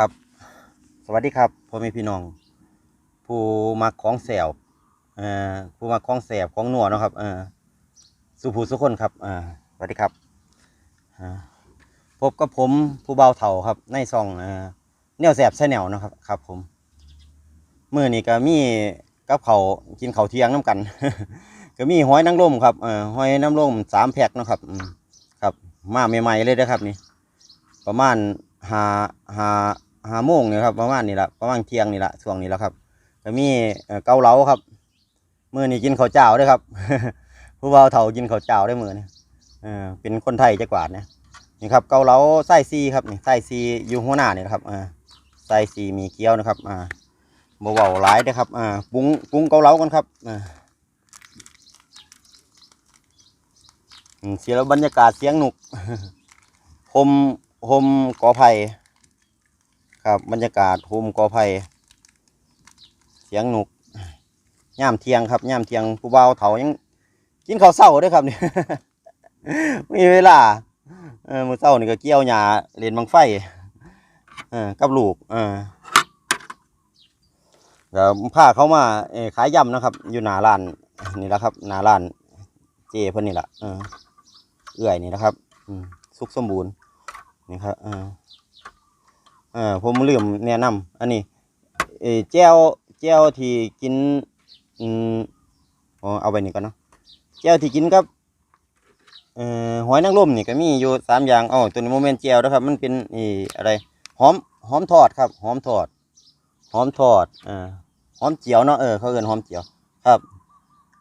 ครับ สวัสดีครับพ่อแม่พี่น้อง ผู้มักของแสบเอ่อผู้มักของแสบของหนวเนาะครับเอ่อสุภูสุคนครับอ่าสวัสดีครับพบกับผมผู้เบาเถาครับ ในซองเอ่อแนวแสบแช่แนวนาะครับครับ ผมเมื้อนี้ก็มีกับเขากินเขาเที่ยงน้ำกัน ก็มีหอยนางรมครับเอ่อหอยนางรมสามแพ็คนะครับครับ มาใหม่ๆเลยนะครับนี่ประมาณหาหา หาโมงนี่ครับประมาณนี้ละประมาณเที่ยงนี่ละช่วงนี้แล้วครับก็มีเกาเหลาครับมื้อนี้กินข้าวเจ้าเด้วยครับ ผู้เบาวเฒ่ากินข้าวเจ้าได้มื้อนี้เออเป็นคนไทยจักกวาดนี่ยนี่ครับเกาเหลาไส้ซีครับนี่ไส้ซีอยู่หัวหน้านี่ครับอ่าไส้ซีมีเกี๊ยวนะครับอ่าบ่เว้าหลายเด้ครับอ่าปรุงปรุงเกาเหลากันครับอ่าเสียแล้วบรรยากาศเสียงหนุกโฮมโฮมกอไผ่ ครับ บรรยากาศโฮมกอไผ่เสียงหนุกย่ามเทียงครับย่ามเทียงผู้บ่าวเถายังกินข้าวเศร้าด้วยครับนี่มีเวลาเออมือเช้านี่ก็เกี่ยวหญ้าเล่นบังไฟเออกับลูกเออแล้วพาเขามาขายยำนะครับ อยู่หนาร้านนี่แหละครับหนาร้านเจเพิ่อนนี่แหละเออเอื้อยนี่นะครับ อืมสุขสมบูรณ์นี่ครับอ่าอ่าผมลืมแนะนำอันนี้เอแจ้วแจ้วที่กินอืมอ๋อเอาไปนี่ก่อนเนาะแจ้วที่กินกับเอ่อหอยนางรมนี่ก็มีอยู่สามอย่างอ๋อตัวนี้โมเมนต์แจ้วนะครับ มันเป็นอีอะไรหอมหอมทอดครับหอมทอดหอมทอดอ่าหอมเจียวเนาะเออเขาเอินหอมเจียวครับ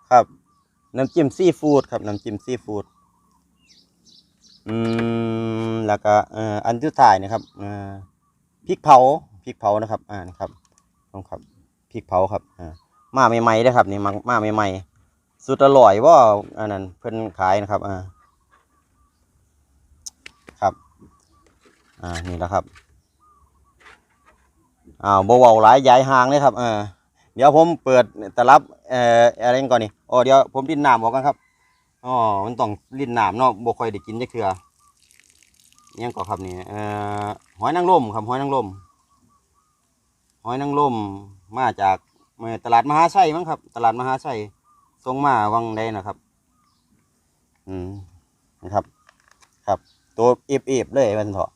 ครับน้ำจิ้มซีฟู้ดครับน้ำจิ้มซีฟู้ดอืมแล้วก็เอ่ออันสุดท้ายนะครับเอ่อ พริกเผาพริกเผานะครับ อ่านี่ครับต้องครับพริกเผาครับอ่ามาใหม่ๆนะครับนี่มามาใหม่ๆสุดอร่อยว่าอันนั้นเพิ่นขายนะครับอ่าครับอ่านี่แหละครับอ้าวบ่เว้าหลายย้ายห่างเลยครับเออเดี๋ยวผมเปิดตลับเอ่ออะไรก่อนนี่อ๋อเดี๋ยวผมดินน้ำออกกันครับอ๋อมันต้องลิ้นน้ำเนาะบ่ค่อยได้กินจักเทื่อ ยังก็ครับนี่เอ่อหอยนางรมครับหอยนางรมหอยนางรมมาจากตลาดมหาชัยมั้งครับ ตลาดมหาชัยส่งมาวังใดนะครับ อืมนะครับ ครับ ตัวเอฟเอฟเลยมันเถอะ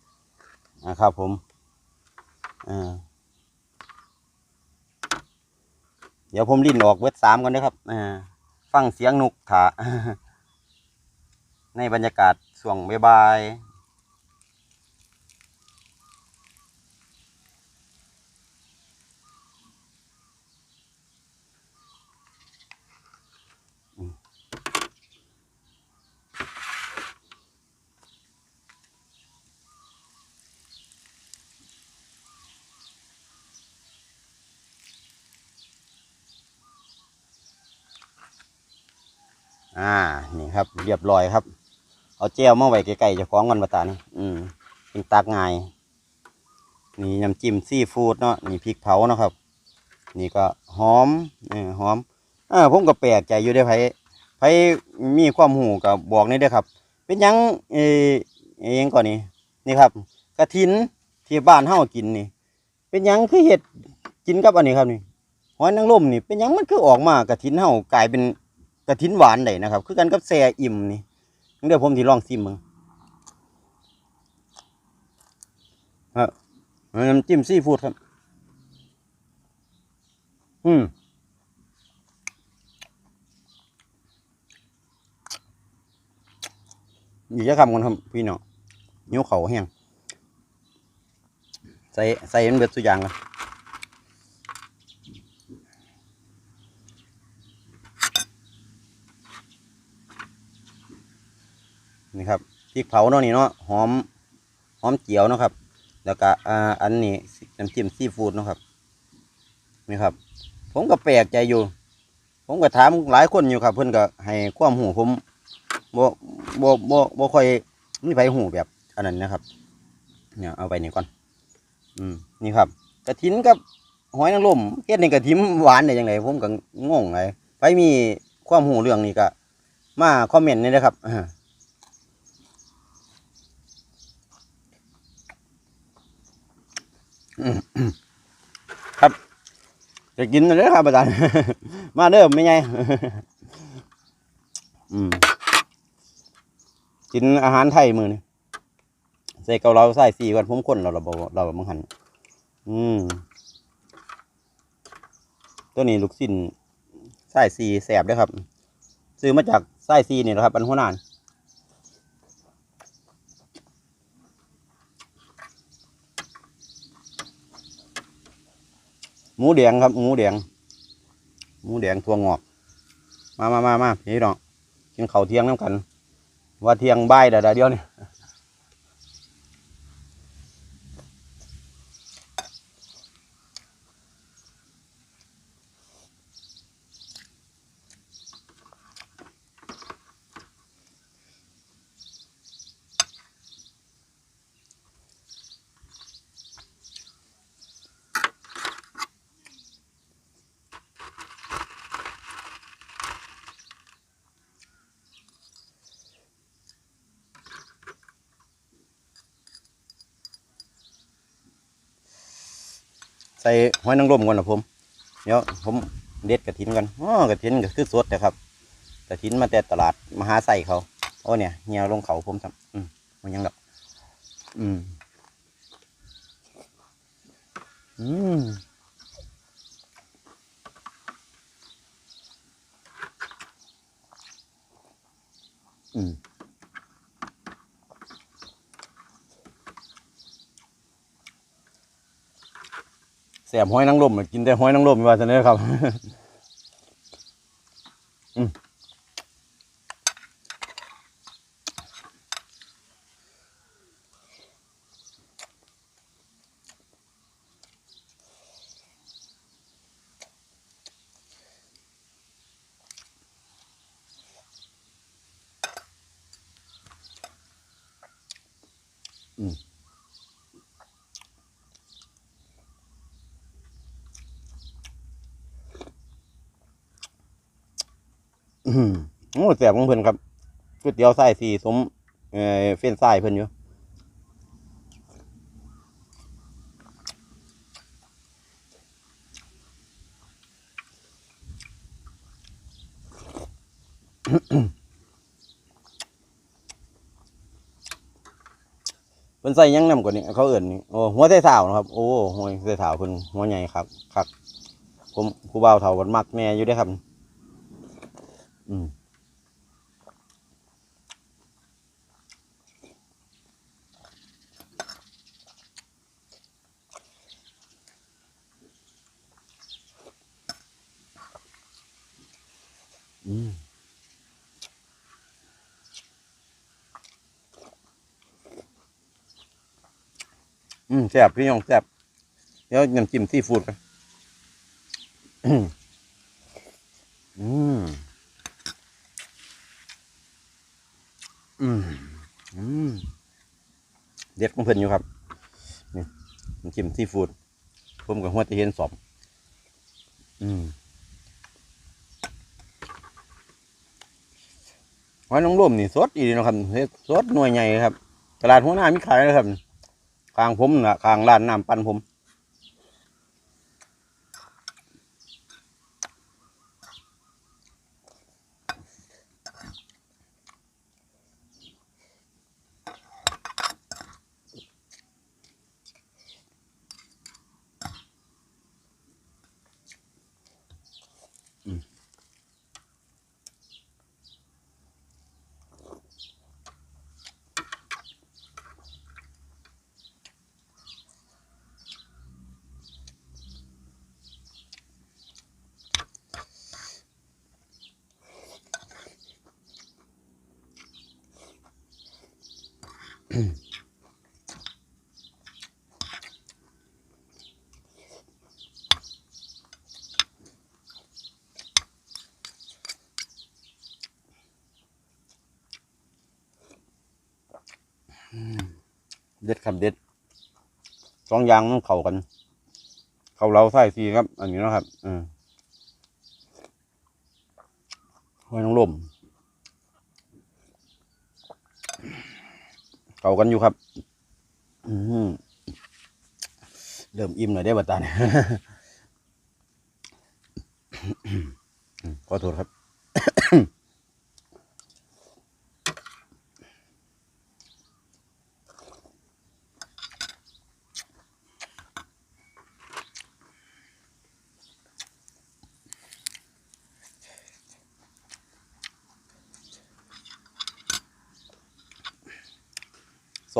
นะครับ ผมอ่าเดี๋ยวผมลิ้นออกเวทสามก่อนนะครับฟังเสียงนกถาในบรรยากาศช่วงบายๆอื อ่า นี่ครับ เรียบร้อยครับ เอาแจ้วมาไว้ใกลๆจะคล้องกันประตานี่อืมเป็นตักง่ายนี่น้ำจิ้มซีฟู้ดเนาะนี่พริกเผาเนาะครับ นี่ก็หอมเออหอมเออผมก็แปลกใจอยู่ได้ไผไผมีความหูกับบอกนี่เด้อครับ เป็นยังเออเอยังก่อนนี่นี่ครับกระถินที่บ้านเฮากินนี่ เป็นยังคือเห็ดกินกับอันนี้ครับนี่หอยนางรมนี่เป็นยังมันคือออกมากระถินเฮากลายเป็น กระถินหวานได้นะครับ คือกันกับแซ่อิ่มนี่เดี๋ยวผมที่ลองซิมมึงฮะน้ำจิ้มซีฟู้ดครับ อืมอยู่จะคำกันครับพี่เน้องนิ้วเขาแห้งใส่ใส่มันเบิดสุยางเลย นี่ครับพริกเผาเนาะนี่เนาะหอมหอมเจียวเนาะครับ แล้วก็อ่าอันนี้น้ำจิ้มซีฟู้ดเนาะครับนี่ครับ ผมก็แปลกใจอยู่ ผมก็ถามหลายคนอยู่ครับ เพื่อนก็ให้ความหูผมบ่บ่บ่บ่ค่อยมีไผหูแบบอันนั้นนะครับ เนี่ยเอาไปนี่ก่อน อืมนี่ครับกระถินกับหอยนางรมเฮ็ดในกระถินหวานได้ยังไงผมก็งงเลยไปมีความหูเรื่องนี้ก็มาคอมเมนต์นี่นะครับอ่า ครับจะกินเลยครับอาจารย์ มาเด้อไม่ไงอืมกินอาหารไทยมือนี่ใส่เกาเหลาใส่สีก่อนผมคนเราเราบเราบังหัน อืม ตัวนี้ลูกสิ้นไส้สีแสบด้วยครับ ซื้อมาจากไส้ซีนี่แหละครับอันหัวหนาน หมูแดงครับ หมูแดง หมูแดงทั่วงอก มามามามาพี่น้องกินข้าวเที่ยงน้ำกัน ว่าเที่ยงบ่ายเดี๋ยวเดียวนี่ ใส่หอยนางรมก่อนนะผม เดี๋ยวผมเด็ดกระถินกันอ๋อกระถินก็คือสดนะครับกระถินมาแต่ตลาดมหาไส่เขาโอ้เนี่ยเหี่ยวลงเขาผมทำอืมมันยังดอก อืมอืมอืม บห้อยนางรมกินแต่ห้อยนางรมว่าซะเนี่ยครับอืม อืมโอ้แสบของเพิ่นครับก๋วยเตี๋ยวไส้สีสมเอ่อเฟ้นไส้เพิ่นอยู่เพิ่นใส่ยังนำกว่านี้เขาเอิ่นนี่โอ้หัวไส้สาวนะครับ โอ้หัวไส้สาวเพิ่นหัวใหญ่ครับครับผมผู้บ่าวเฒ่าวันมักแม่อยู่เด้ครับ อืมอืมอืมแซ่บพี่น้องแซ่บเดี๋ยวน้ำจิ้มซีฟู้ดกันอืม อืมอืมเด็ดของเพิ่นอยู่ครับ นี่น้ำจิ้มซีฟู้ดผมกับหัวตะเห็นสอบอืมหอยนางรมนี่สดอีดีนะครับสดหน่วยใหญ่ครับ ตลาดหัวหน้ามีขายนะครับข้างผมนะข้างร้านน้ำปั่นผม เด็ดครับเด็ดสองอย่างมันเข้ากัน เข้าเราใส่สีครับ อันนี้นะครับอืมหอยนางรมเข้า กันอยู่ครับ อืเริ่มอิ่มหน่อยได้บัตตาเนี่ยขอโทษครับ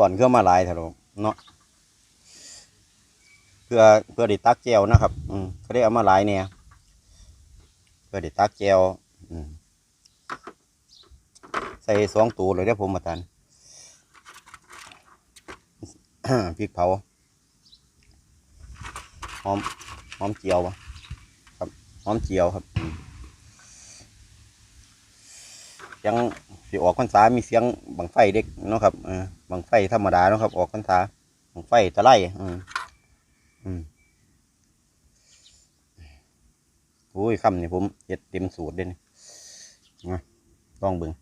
สอนเครื่องมาหลายเถอะลูกเนาะเพื่อเพื่อดิตักแจวนะครับ อืมก็ได้เอามาหลายเนี่ยเพื่อดิตักแจวอืมใส่สองตัวเลยได้ผมมาตันพริกเผาหอมหอมเจียวครับหอมเจียวครับอืมเสียง สิออกพรรษามีเสียงบังไฟเด็กเนาะครับเออบังไฟธรรมดาเนาะครับ ออกพรรษาบังไฟตะไลอืมอืมโอ้ยคำนี่ผมเฮ็ดเต็มสูตรเด่นนะลองเบิ่ง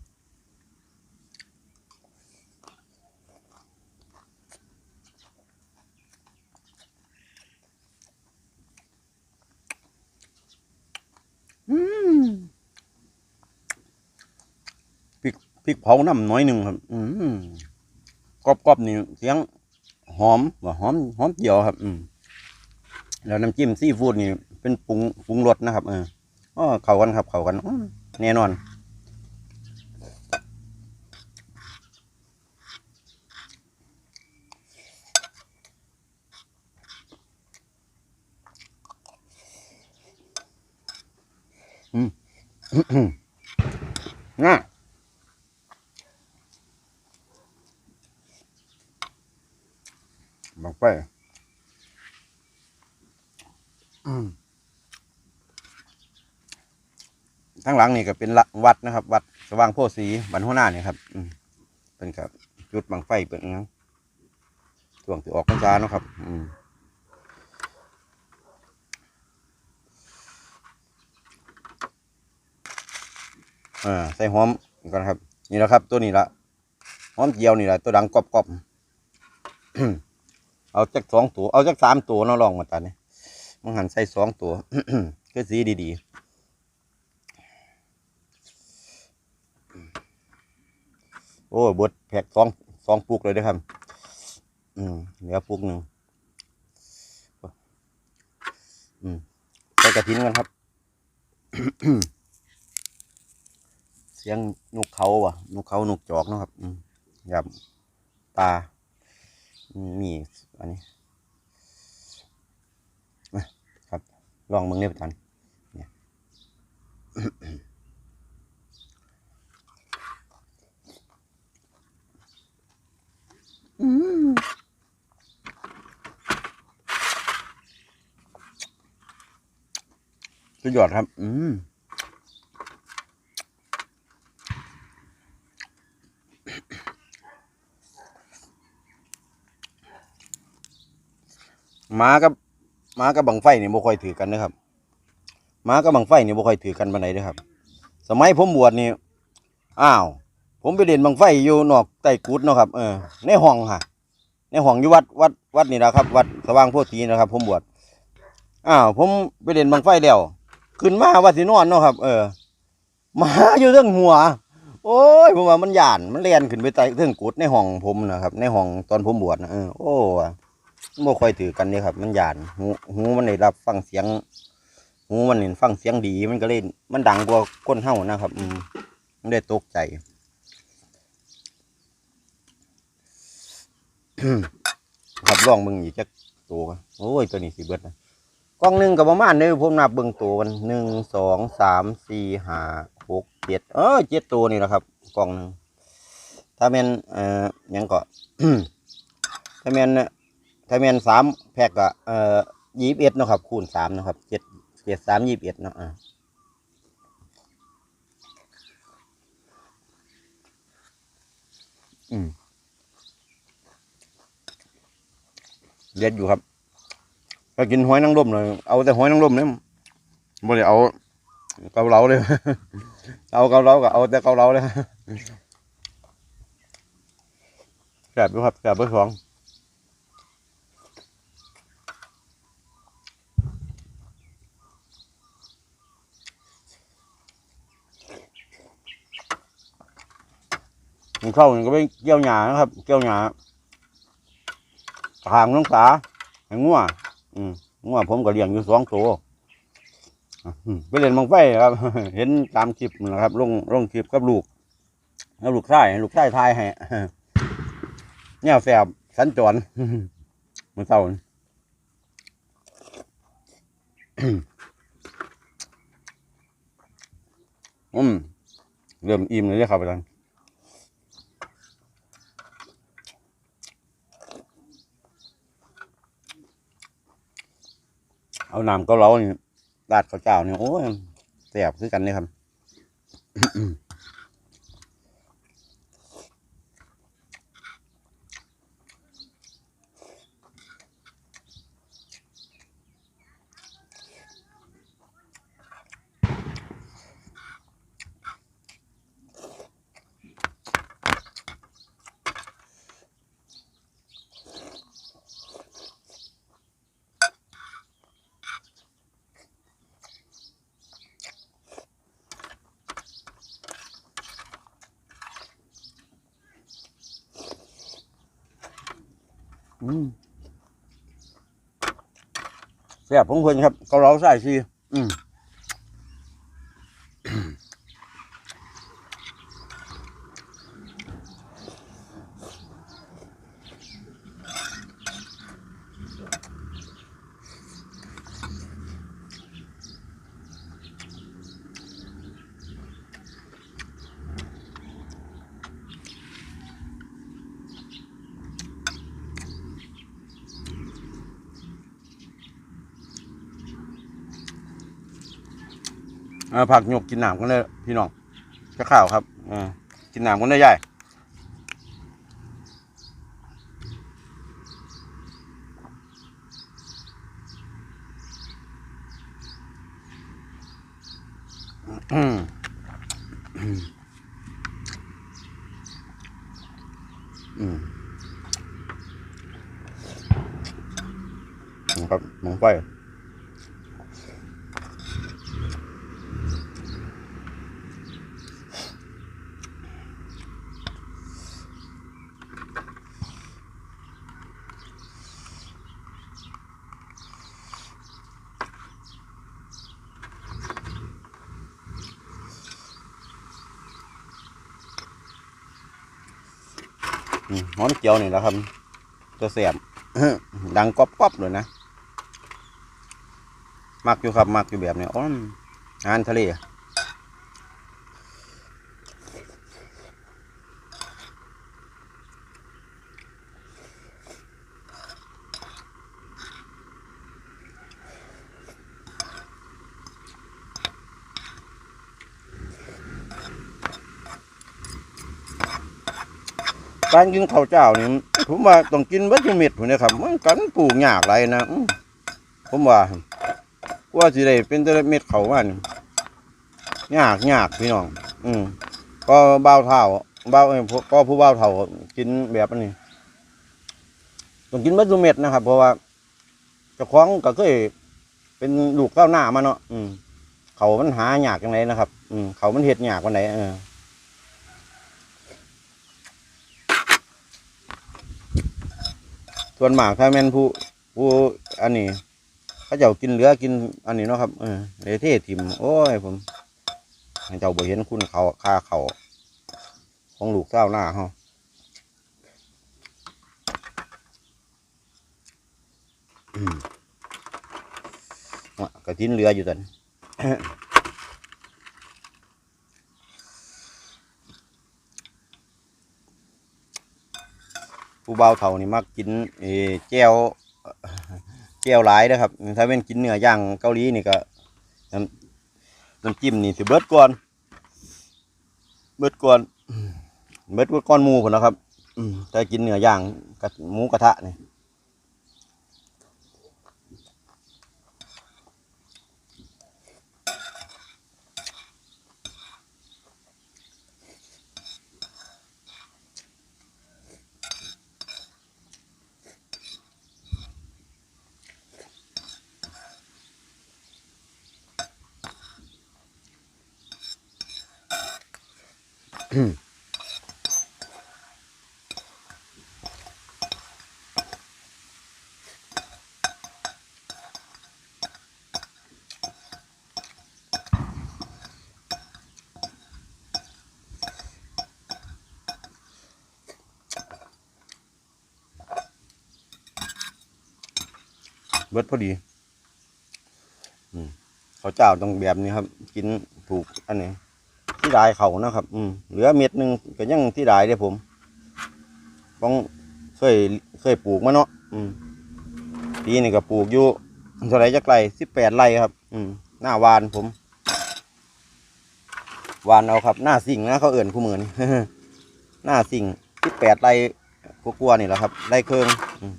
พริกเผาน้ำน้อยหนึ่งครับ อืมกรอบกรอบๆนี่เสียงหอมว่าหอมหอมเจียวครับ อืมแล้วน้ำจิ้มซีฟู้ดนี่เป็นปรุงปรุงรสนะครับเอออ๋อเข้ากันครับ เข้ากันแน่นอนอืมน่ะ บังไฟอืมทั้งหลังนี่ก็เป็นละวัดนะครับ วัดสว่างโพธิ์ศรีบันหัวหน้านี่ครับอืมเป็นกับจุดบังไฟเป็นงั้นช่วงที่ออกพรรษาเนาะครับ อืมอ่าใส่หอมก่อนครับ นี่แหละครับ ตัวนี้ละหอมเจียวนี่แหละตัวดังกรอบๆ เอาจักสองตัว เอาจักสามตัวเนาะลองมาตัดนี่มันหันใส่สองตัวก็สีดีๆโอ้บดแพกสองสองปุกเลยเด้อครับ อืมเหลือปุกหนึ่งอืมใส่กระถินกันครับ เสียงนกเขาว่ะนกเขานกจอกนะครับ อืมยำปลามี อันนี้มาครับ ลองมึงเนี่ยประจันเนี่ยอืมสุดยอดครับ อืม มากับหมากับบังไฟนี่บ่ค่อยถือกันนะครับหมากับบังไฟนี่บ่ค่อยถือกันปานใดเด้อครับ สมัยผมบวชนี่อ้าว ผมไปเล่นบังไฟอยู่นอกใต้กุดเนาะครับเออในห้องค่ะ ในห้องอยู่วัดวัดวัดนี่นะครับ วัดสว่างโพธินะครับ ผมบวชอ้าว ผมไปเล่นบังไฟแล้วขึ้นมาว่าสินอนเนาะครับ เออหมาอยู่เรื่องหัว โอ้ยผมว่ามันหยานมันเลียนขึ้นไปใต้เรื่องกุดในห้องผมนะครับ ในห้องตอนผมบวชนะเออโอ้ ว่ะบ่ค่อยถือกันนี่ครับ มันหยานหูหูมันได้รับฟังเสียง หูมันเห็นฟังเสียงดี มันก็เล่นมันดังกว่าก้นเฮานะครับ อืมมันได้ตกใจครับลองเบิ่งอีกจักตัวกันโอ้ยตัวนี้สิเบิดนะกล้องหนึ่งกับประมาณนี้ผมนับเบิ่งตัวมันหนึ่งสองสามสี่ห้าหกเจ็ดเออเจ็ดตัวนี่แหละครับกล้องหนึ่งถ้าแม่นเอ่อยังก็ถ้าแม่น ถ้าแมนสามแพ็กก็เอ่อยี่สิบเอ็ดนะครับ คูณสามนะครับเจ็ดเจ็ดสามยี่สิบเอ็ดเนาะอ่าอืมเด็ดอยู่ครับก็กินหอยนางรมเลยเอาแต่หอยนางรมเนี่ยไม่ได้เอาเกาเหลาเลย เอาเกาเหลาก็เอาแต่เกาเหลาเลยแสบด้วยครับแสบเบอร์สอง มันเข้ามันก็ไปเกี่ยวหญ้านะครับ เกี่ยวหญ้าทางน้องสาให้งัวอืมงัวผมก็เลี้ยงอยู่สองตัวไปเล่นมังไฟครับ เห็นตามคลิปนะครับลงลงคลิปกับลูกแล้วลูกชายลูกชายทายให้เนี่ยแสบสัญจรมันเศร้าอืมเริ่มอิ่มเลยครับอาจารย์ เอาน้ำเก็เล้านี่ราดข้าวเจ้าเนี่ยโอ้ยแสบคือกันเลยครับ แซ่บของเพิ่นครับเกาเหลาใส่ซีอืม ผักหยกกินหนามกันเลยพี่น้องจะข่าวครับอกินหนามกันได้ใหญ่อืมอืมอืมครับหมองไฟ อืม หอมเจียวนี่แหละครับ ตัวเสียบดังก๊อบก๊อบเลยนะ มักอยู่ครับ มักอยู่แบบนี้อ้อมอาหารทะเล การกินข้าวเจ้านี่ผมว่าต้องกินวัตถุเม็ดผมนะครับมันกันปลูกยากไรนะผมว่าว่าสิได้เป็นแต่ละเม็ดเขาว่านี่ยากยากพี่น้อง อืมก็เบาเท่าเบาเอ้ยพวกก็ผู้เบาเท่ากินแบบนี้ต้องกินมัตถุเม็ดนะครับ เพราะว่าเจ้าของก็เคยเป็นลูกเก้าหน้ามาเนาะอืมเขามันหายากยังไงนะครับ อืมเขามันเห็ดยากวันไหนเออ ส่วนมากถ้าแม่นผู้ผู้อันนี้เขาเจ้ากินเหลือกินอันนี้เนาะครับเออเลยเทถิ่มโอ้ยผมให้เจ้าบ่เห็นคุณเขาค่าเขาของลูกเจ้าหน้าเฮาอืมอะก็ทิ้นเหลืออยู่ตัน ผู้เบาเท่านี่มักกินเอแจ่วแจ่วหลายนะครับ ถ้าเป็นกินเนื้อย่างเกาหลีนี่ก็น้ำน้ำจิ้มนี่สิเบิดก่อนเบิดก่อนเบิดก่อนหมูคนนะครับถ้ากินเนื้อย่างกับหมูกระทะนี่ เบิดพอดีเขาเจ้าต้องแบบนี้ครับ กินถูกอันนี้ ที่ดายเขานะครับ อืมเหลือเม็ดหนึ่งก็ยังที่ดายเด้ผมต้องเคยเคยปลูกมาเนาะอืมปีนี้ก็ปลูกอยู่เท่าไรจักไรสิบแปดไร่ครับ อืมหน้าวานผม วานเอาครับหน้าสิ่งนะเขาเอื่นคู่มือนี่หน้าสิ่งสิบแปดไร่กลัวๆนี่แหละครับไร่เครื่องอืม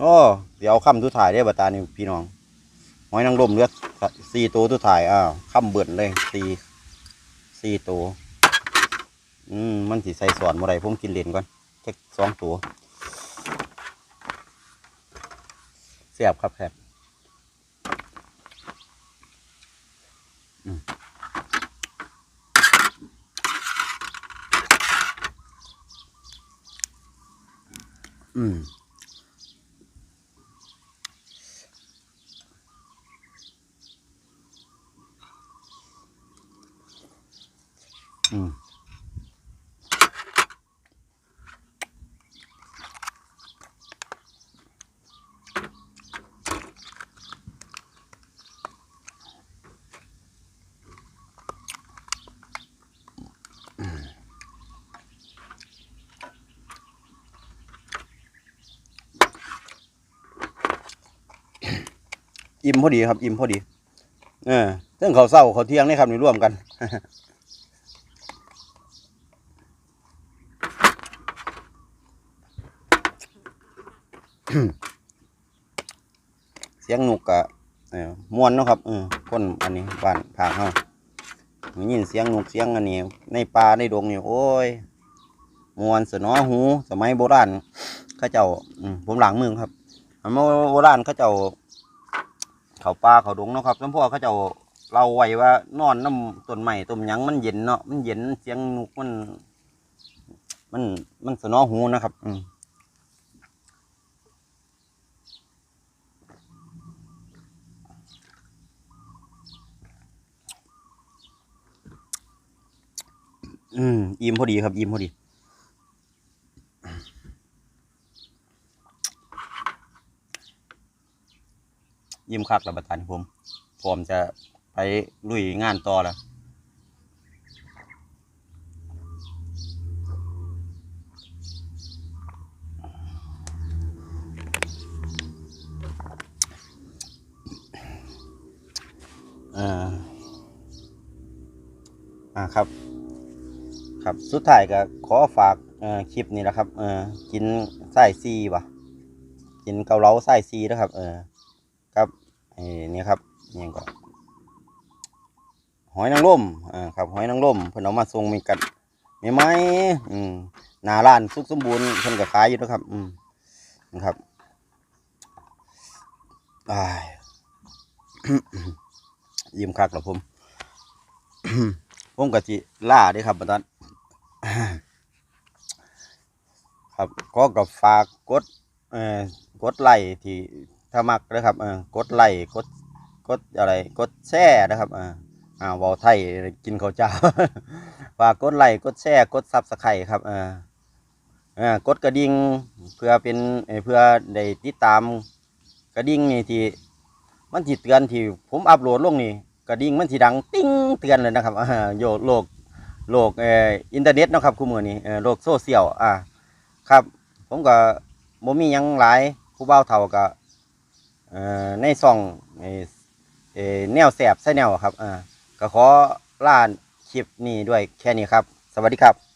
โอ้เดี๋ยวเอาคำทุถ่ายได้บัตานี่พี่น้อง หอยนางรมเหลือสี่ตัวทุกถ่ายอ้าวค่ำเบิ่นเลยสี่สี่ตัวอืมมันสิใส่สอนเมื่อไรผมกินเหรียญก่อนแค่สองตัวเสียบครับแซ่บอืม อืมอิ่มพอดีครับ อิ่มพอดี เออเรื่องเขาเศร้าเขาเที่ยงนี่ครับนี่ร่วมกัน เสียงนกกะเออ มวนเนาะครับเออคนอันนี้บ้านภาเฮายินเสียงนกเสียงอันนี้ ในป่าในดงนี่โอ้ยมวนสนอหู สมัยโบราณเขาเจ้าอืผมหลังเมืองครับสมัยโบราณเขาเจ้า เขาป่าเขาดงเนาะครับแล้วพ่อเขาเจ้าเราไว้ว่านอนน้ำต้นไม้ต้นยังมันเย็นเนาะมันเย็นเสียงนกมัน มันมันสนอหูนะครับ อื อืมอิ่มพอดีครับอิ่มพอดียิ้มคักแล้วประธานผมพร้อมจะไปลุยงานต่อแล้วอ่า อ่าครับ ครับ สุดท้ายก็ขอฝากคลิปนี้นะครับเออกินไส้ซีวะกินเกาเหลาไส้ซีนะครับ เออครับนี่ครับนี่ก็หอยนางรมอ่าครับหอยนางรมเพิ่นเอามาส่งมีกันไม่ไหมอืมนาร้านสุขสมบูรณ์เพิ่นก็ขายอยู่นะครับ อืมนะครับอ้ายยิ้มคักแล้วผมผมก็จิล่าด้ครับบัดนั้น ครับก็กับฝากกดเอ่อกดไลค์ที่ถ้ามักนะครับเออกดไลค์กดกดอะไรกดแชร์นะครับอ่าอ่าวอไทยกินข้าวเจ้าฝากกดไลค์กดแชร์กดซับสไครต์ครับเอ่าอ่ากดกระดิ่งเพื่อเป็นเออเพื่อได้ติดตามกระดิ่งนี่ที่มันสิเตือนที่ผมอัปโหลดลงนี่กระดิ่งมันสิดังติ้งเตือนเลยนะครับอ่าโยโลก โลกเอ่ออินเทอร์เน็ตเนาะครับคู่มือนี้เอ่อโลกโซเชียลอ่าครับ ผมก็บ่มีหยังหลายผู้เบาวเท่าก็เอ่อในซ่องเอ่อเอ่อแนวแสบใส่แนวครับอ่าก็ขอลาคลิปนี้ด้วยแค่นี้ครับ สวัสดีครับ